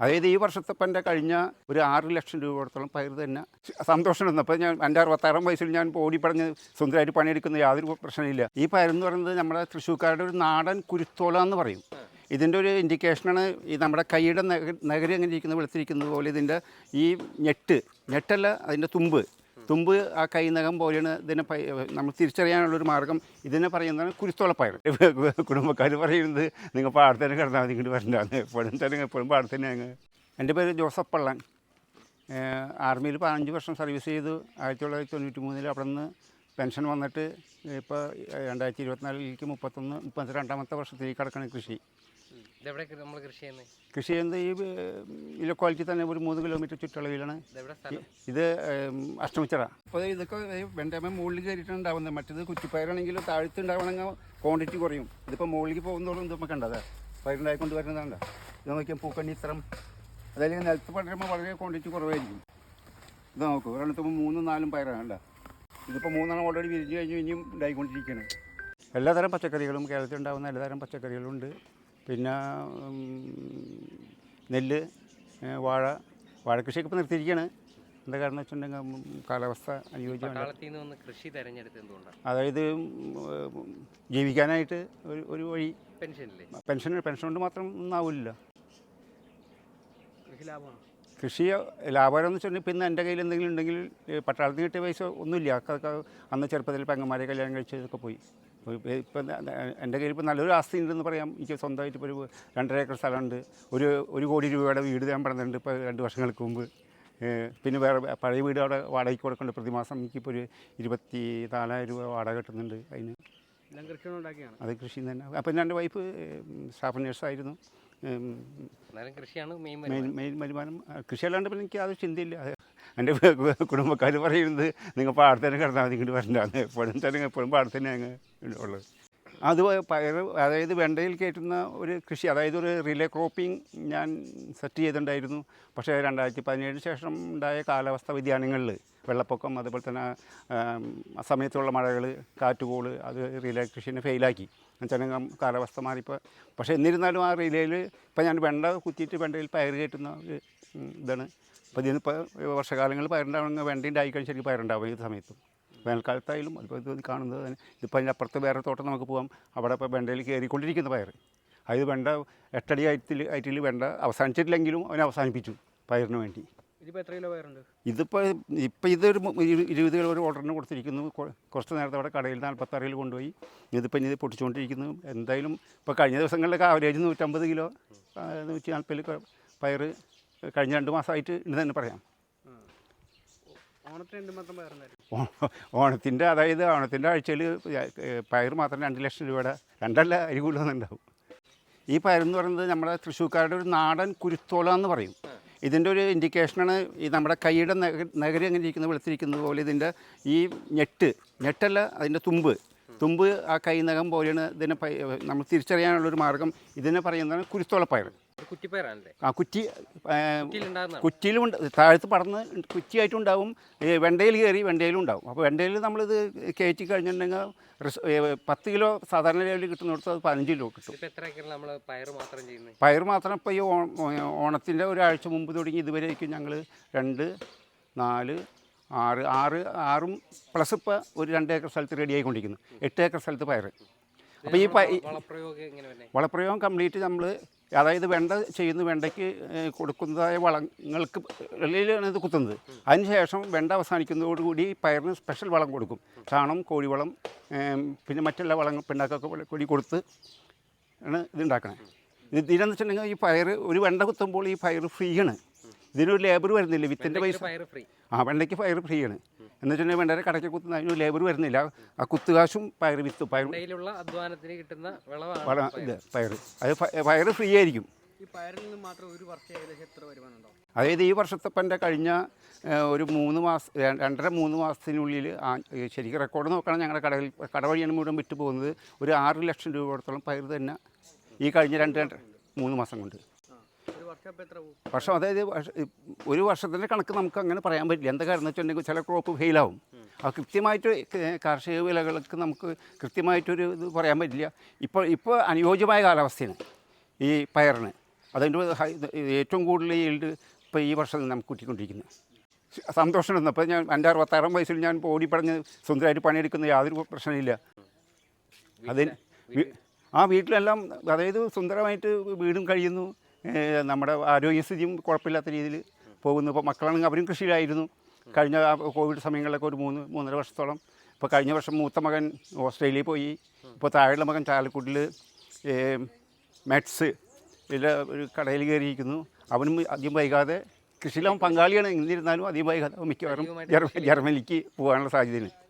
അതായത് ഈ വർഷത്തെ പന്റെ കഴിഞ്ഞ ഒരു ആറ് ലക്ഷം രൂപയോടത്തോളം പയർ തന്നെ സന്തോഷമുണ്ട് അപ്പോൾ ഞാൻ എന്റെ അറുപത്താറാം വയസ്സിൽ ഞാൻ ഓടിപ്പടഞ്ഞ് സ്വന്തമായിട്ട് പണിയെടുക്കുന്ന യാതൊരു പ്രശ്നമില്ല. ഈ പയർ എന്ന് പറയുന്നത് നമ്മുടെ തൃശ്ശൂർക്കാരുടെ ഒരു നാടൻ കുരുത്തോല എന്ന് പറയും. ഇതിന്റെ ഒരു ഇൻഡിക്കേഷനാണ് ഈ നമ്മുടെ കൈയുടെ നഗ നഗരി അങ്ങനെ ഇരിക്കുന്നത് വെളുത്തിരിക്കുന്നത് പോലെ ഇതിന്റെ ഈ ഞെട്ട് ഞെട്ടല്ല അതിന്റെ തുമ്പ്. തുമ്പ് ആ കൈനകം പോലെയാണ് ഇതിനെ നമ്മൾ നമ്മൾ തിരിച്ചറിയാനുള്ളൊരു മാർഗം. ഇതിനെ പറയുന്നതാണ് കുരുത്തോളപ്പയർ കുടുംബക്കാർ പറയുന്നത് നിങ്ങൾ പാടത്തേനെ കിടന്നാൽ മതി ഇങ്ങോട്ട് വരണ്ടാന്ന് എപ്പോഴും തന്നെ എപ്പോഴും പാടത്തേനെ അങ്ങ്. എന്റെ പേര് ജോസഫ് പള്ളൻ. ആർമിയിൽ പതിനഞ്ച് വർഷം സർവീസ് ചെയ്തു. ആയിരത്തി തൊള്ളായിരത്തി തൊണ്ണൂറ്റി മൂന്നിൽ അവിടെ നിന്ന് പെൻഷൻ വന്നിട്ട് ഇപ്പോൾ രണ്ടായിരത്തി ഇരുപത്തിനാലിലേക്ക് മുപ്പത്തൊന്ന് മുപ്പത്തി രണ്ടാമത്തെ വർഷത്തിലേക്ക് കിടക്കണം കൃഷി. നമ്മൾ കൃഷി ചെയ്യുന്നത് കൃഷി ചെയ്യുന്നത് ഈ ലൊക്കാലിറ്റി തന്നെ ഒരു മൂന്ന് കിലോമീറ്റർ ചുറ്റളവിലാണ്. ഇത് അഷ്ടമിച്ചറ. അപ്പോൾ ഇതൊക്കെ വെണ്ടമ്മ മുകളിൽ കയറിയിട്ടാണ് ഉണ്ടാവുന്നത് മറ്റേത് കുറ്റിപ്പയറാണെങ്കിൽ താഴത്ത് ഉണ്ടാവണമെങ്കിൽ ക്വാണ്ടിറ്റി കുറയും. ഇതിപ്പോൾ മുകളിലേക്ക് പോകുന്നതോളം ഇതൊക്കെ കണ്ടത് പയറുണ്ടായിക്കൊണ്ട് വരുന്നതാണ്ട ഇത് നോക്കിയാൽ പൂക്കണ്ണി ഇത്രം. അതായത് നിലത്ത് പടരുമ്പോൾ വളരെ ക്വാണ്ടിറ്റി കുറവായിരിക്കും. ഇത് നോക്കൂ ഒരെണ്ണത്തുമ്പോൾ മൂന്നും നാലും പയറാണ് കണ്ട? ഇതിപ്പോൾ മൂന്നെണ്ണം ഓൾറെഡി വിരിഞ്ഞ് കഴിഞ്ഞ് ഇനിയും ഉണ്ടായിക്കൊണ്ടിരിക്കുകയാണ് എല്ലാതരം പച്ചക്കറികളും കേരളത്തിൽ ഉണ്ടാകുന്ന എല്ലാതരം പച്ചക്കറികളും ഉണ്ട്. പിന്നെ നെല്ല് വാഴ വാഴക്കൃഷിയൊക്കെ ഇപ്പോൾ നിർത്തിയിരിക്കുകയാണ് എന്താ കാരണം വെച്ചിട്ടുണ്ടെങ്കിൽ കാലാവസ്ഥ വന്ന് കൃഷി തെരഞ്ഞെടുത്ത് എന്തുകൊണ്ടാണ്? അതായത് ജീവിക്കാനായിട്ട് ഒരു ഒരു വഴി. പെൻഷൻ പെൻഷൻ പെൻഷൻ കൊണ്ട് മാത്രം ഒന്നും ആവില്ല കൃഷി ലാഭമാണ്? കൃഷി ലാഭകരം എന്ന് വെച്ചിട്ടുണ്ടെങ്കിൽ പിന്നെ എന്റെ കയ്യിൽ എന്തെങ്കിലും ഉണ്ടെങ്കിൽ പട്ടാളത്തിന് കിട്ടിയ പൈസ ഒന്നുമില്ല. അന്ന് ചെറുപ്പത്തിൽ പെങ്ങന്മാരെ കല്യാണം കഴിച്ചതൊക്കെ പോയി. ഇപ്പം എന്റെ കയ്യിൽ ഇപ്പോൾ നല്ലൊരു ആസ്തി ഉണ്ടെന്ന് പറയാം. എനിക്ക് സ്വന്തമായിട്ട് ഇപ്പോൾ ഒരു രണ്ടര ഏക്കർ സ്ഥലമുണ്ട്. ഒരു ഒരു കോടി രൂപയുടെ വീട് ഞാൻ പറഞ്ഞിട്ടുണ്ട് ഇപ്പോൾ രണ്ട് വർഷങ്ങൾക്ക് മുമ്പ്. പിന്നെ വേറെ പഴയ വീട് അവിടെ വാടകയ്ക്ക് കൊടുക്കുന്നുണ്ട്. പ്രതിമാസം എനിക്കിപ്പോൾ ഒരു ഇരുപത്തി നാലായിരം രൂപ വാടക കിട്ടുന്നുണ്ട് അതിന്. അത് കൃഷി തന്നെ. അപ്പം എന്റെ വൈഫ് സ്റ്റാഫ് നേഴ്സായിരുന്നു. കൃഷിയാണ് മെയിൻ മെയിൻ വരുമാനം. ആ, കൃഷിയല്ലാണ്ട് പിന്നെ എനിക്ക് യാതൊരു ചിന്തയില്ല. എന്റെ കുടുംബക്കാർ പറയുന്നത് നിങ്ങൾ പാടത്തേനെ കിടന്നാൽ മതി ഇങ്ങോട്ട് വരണ്ടാന്ന് എപ്പോഴും തന്നെ എപ്പോഴും പാടത്തന്നെ അങ്ങ് ഉള്ളത്. അത് പയർ അതായത് വെണ്ടയിൽ കയറ്റുന്ന ഒരു കൃഷി അതായത് ഒരു റിലേ ക്രോപ്പിംഗ് ഞാൻ സെറ്റ് ചെയ്തിട്ടുണ്ടായിരുന്നു. പക്ഷേ രണ്ടായിരത്തി പതിനേഴിന് ശേഷം ഉണ്ടായ കാലാവസ്ഥ വ്യതിയാനങ്ങളിൽ വെള്ളപ്പൊക്കം അതുപോലെ തന്നെ സമയത്തുള്ള മഴകൾ കാറ്റുകോൾ അത് റിലേ കൃഷിനെ ഫെയിലാക്കി. എന്നുവെച്ചാൽ കാലാവസ്ഥ മാറിപ്പോൾ പക്ഷേ എന്നിരുന്നാലും ആ റിലേയിൽ ഇപ്പോൾ ഞാൻ വെണ്ട കുത്തിയിട്ട് വെണ്ടയിൽ പയർ കയറ്റുന്ന ഒരു ഇതാണ്. അപ്പോൾ ഇതിനിപ്പോൾ വർഷകാലങ്ങളിൽ പയറുണ്ടാവണമെങ്കിൽ വെണ്ടയുണ്ടായി കഴിഞ്ഞാൽ ശരിക്കും പയറുണ്ടാവും ഈ സമയത്തും. വേനൽക്കാലത്തായാലും അതിപ്പോൾ ഇത് കാണുന്നത് തന്നെ. ഇതിപ്പോൾ അതിന്റെ അപ്പുറത്ത് വേറെ തോട്ടം നമുക്ക് പോകാം അവിടെ ഇപ്പോൾ വെണ്ടയിൽ കയറിക്കൊണ്ടിരിക്കുന്ന പയർ അത് വെണ്ട എട്ടടി ആയിട്ടിൽ ആയിട്ടിൽ വെണ്ട അവസാനിച്ചിട്ടില്ലെങ്കിലും അവനെ അവസാനിപ്പിച്ചു പയറിന് വേണ്ടി. ഇതിപ്പോൾ എത്ര കിലോ പയറുണ്ട്? ഇതിപ്പോൾ ഇപ്പോൾ ഇതൊരു ഇരുപത് കിലോ ഒരു ഓർഡറിന് കൊടുത്തിരിക്കുന്നു. കുറച്ച് നേരത്തെ അവിടെ കടയിൽ നാൽപ്പത്താറിൽ കൊണ്ടുപോയി. ഇതിപ്പോൾ ഇനി ഇത് പൊട്ടിച്ചുകൊണ്ടിരിക്കുന്നു. എന്തായാലും ഇപ്പോൾ കഴിഞ്ഞ ദിവസങ്ങളിലൊക്കെ ആവറേജ് നൂറ്റമ്പത് കിലോ നൂറ്റി നാൽപ്പതിൽ പയർ കഴിഞ്ഞ രണ്ട് മാസമായിട്ട് ഇന്ന് തന്നെ പറയാം. ഓണത്തിന്റെ അതായത് ഓണത്തിന്റെ ആഴ്ചയിൽ പയർ മാത്രം രണ്ട് ലക്ഷം രൂപയുടെ രണ്ടല്ല അരി കൂടുതലുണ്ടാവും ഈ പയർ എന്ന് പറയുന്നത് നമ്മുടെ തൃശ്ശൂർക്കാരുടെ ഒരു നാടൻ കുരുത്തോല എന്ന് പറയും. ഇതിന്റെ ഒരു ഇൻഡിക്കേഷനാണ് ഈ നമ്മുടെ കൈയുടെ നഗ നഗരി അങ്ങനെ ഇരിക്കുന്നത് വെളുത്തിരിക്കുന്നത് പോലെ ഇതിന്റെ ഈ ഞെട്ട് ഞെട്ടല്ല അതിന്റെ തുമ്പ്. തുമ്പ് ആ കൈനകം പോലെയാണ് ഇതിനെ നമ്മൾ തിരിച്ചറിയാനുള്ളൊരു മാർഗം ഇതിനെ പറയുന്നതാണ് കുരുത്തോളപ്പയർ. കുറ്റിപ്പയറാണല്ലേ? ആ കുറ്റി കുറ്റിയിലും താഴത്ത് പടർന്ന് കുറ്റിയായിട്ടുണ്ടാവും ഉണ്ടാവും വെണ്ടയിൽ കയറി വെണ്ടയിലും ഉണ്ടാവും. അപ്പോൾ വെണ്ടയിൽ നമ്മളിത് കയറ്റി കഴിഞ്ഞിട്ടുണ്ടെങ്കിൽ പത്ത് കിലോ സാധാരണ ലെവലിൽ കിട്ടുന്നിടത്ത് അത് പതിനഞ്ച് കിലോ കിട്ടും. പയർ മാത്രം ഇപ്പോൾ ഈ ഓണത്തിന്റെ ഒരാഴ്ച മുമ്പ് തുടങ്ങി ഇതുവരേക്കും ഞങ്ങൾ രണ്ട് നാല് ആറ് ആറ് ആറും പ്ലസ് ഇപ്പോൾ ഒരു രണ്ട് ഏക്കർ സ്ഥലത്ത് റെഡി ആയിക്കൊണ്ടിരിക്കുന്നു. എട്ട് ഏക്കർ സ്ഥലത്ത് പയർ അപ്പോൾ ഈ വളപ്രയോഗം കംപ്ലീറ്റ് നമ്മൾ അതായത് വെണ്ട ചെയ്യുന്ന വെണ്ടയ്ക്ക് കൊടുക്കുന്നതായ വളങ്ങൾക്ക് വെള്ളിയിലാണ് ഇത് കുത്തുന്നത്. അതിനുശേഷം വെണ്ട അവസാനിക്കുന്നതോടുകൂടി പയറിന് സ്പെഷ്യൽ വളം കൊടുക്കും. ചാണം കോഴിവളം പിന്നെ മറ്റുള്ള വളങ്ങൾ പിണ്ണാക്കൊക്കെ കൂടി കൊടുത്ത് ആണ് ഇത് ഉണ്ടാക്കണത് ഇത് ഇതിനെന്ന് വെച്ചിട്ടുണ്ടെങ്കിൽ ഈ പയർ ഒരു വെണ്ട കുത്തുമ്പോൾ ഈ പയർ ഫ്രീ ആണ് ഇതിനൊരു ലേബർ വരുന്നില്ല വിത്തിന്റെ പൈസ. ആ വെണ്ടയ്ക്ക് പയർ ഫ്രീ ആണ്. എന്ന് വെച്ചിട്ടുണ്ടെങ്കിൽ വെണ്ടരെ കടയ്ക്ക് കുത്തുന്ന അതിന് ലേബർ വരുന്നില്ല. ആ കുത്തുകാശും പയർ വിത്ത് പയർ അധ്വാനത്തിന് കിട്ടുന്ന വിളവാണ് വള ഇത് പയർ അത് പയർ ഫ്രീ ആയിരിക്കും. അതായത് ഈ വർഷത്തെ പന്റെ കഴിഞ്ഞ ഒരു മൂന്ന് മാസം രണ്ടര മൂന്ന് മാസത്തിനുള്ളിൽ ആ- ശരിക്കും റെക്കോർഡ് നോക്കണം. ഞങ്ങളുടെ കടയിൽ കട വഴിയാണ് മുഴുവൻ വിറ്റ് പോകുന്നത് ഒരു ആറ് ലക്ഷം രൂപയോടത്തോളം പയർ തന്നെ ഈ കഴിഞ്ഞ രണ്ട് രണ്ട് മൂന്ന് മാസം കൊണ്ട്. വർഷം അതായത് ഒരു വർഷത്തിന്റെ കണക്ക് നമുക്ക് അങ്ങനെ പറയാൻ പറ്റില്ല. എന്താ കാരണം എന്ന് വെച്ചിട്ടുണ്ടെങ്കിൽ ചില ക്രോപ്പ് ഫെയിലാവും ആ കൃത്യമായിട്ട് കാർഷിക വിലകൾക്ക് നമുക്ക് കൃത്യമായിട്ടൊരു ഇത് പറയാൻ പറ്റില്ല. ഇപ്പോൾ ഇപ്പോൾ അനുയോജ്യമായ കാലാവസ്ഥയാണ് ഈ പയറിന്. അതിന്റെ ഏറ്റവും കൂടുതൽ ഈൽഡ് ഇപ്പോൾ ഈ വർഷം നമുക്ക് കിട്ടിക്കൊണ്ടിരിക്കുന്നത് സന്തോഷമുണ്ട് അപ്പോൾ ഞാൻ എന്റെ അറുപത്താറാം വയസ്സിൽ ഞാൻ ഓടിപ്പടഞ്ഞ് സ്വന്തമായിട്ട് പണിയെടുക്കുന്ന യാതൊരു പ്രശ്നമില്ല. അതിന് ആ വീട്ടിലെല്ലാം അതായത് സുന്ദരമായിട്ട് വീടും കഴിയുന്നു. നമ്മുടെ ആരോഗ്യസ്ഥിതിയും കുഴപ്പമില്ലാത്ത രീതിയിൽ പോകുന്നു. ഇപ്പോൾ മക്കളാണെങ്കിൽ അവരും കൃഷിയിലായിരുന്നു. കഴിഞ്ഞ കോവിഡ് സമയങ്ങളിലൊക്കെ ഒരു മൂന്ന് മൂന്നര വർഷത്തോളം. ഇപ്പോൾ കഴിഞ്ഞ വർഷം മൂത്ത മകൻ ഓസ്ട്രേലിയയിൽ പോയി. ഇപ്പോൾ താഴെയുള്ള മകൻ ചാലക്കുടിൽ മെറ്റ്സ് ഇതിൽ ഒരു കടയിൽ കയറിയിരിക്കുന്നു. അവനും അധികം വൈകാതെ കൃഷിയിലാവും പങ്കാളിയാണ്. എന്നിരുന്നാലും അധികം വൈകാതെ മിക്കവാറും ജർമ്മനിക്ക് പോകാനുള്ള സാധ്യതയുണ്ട്.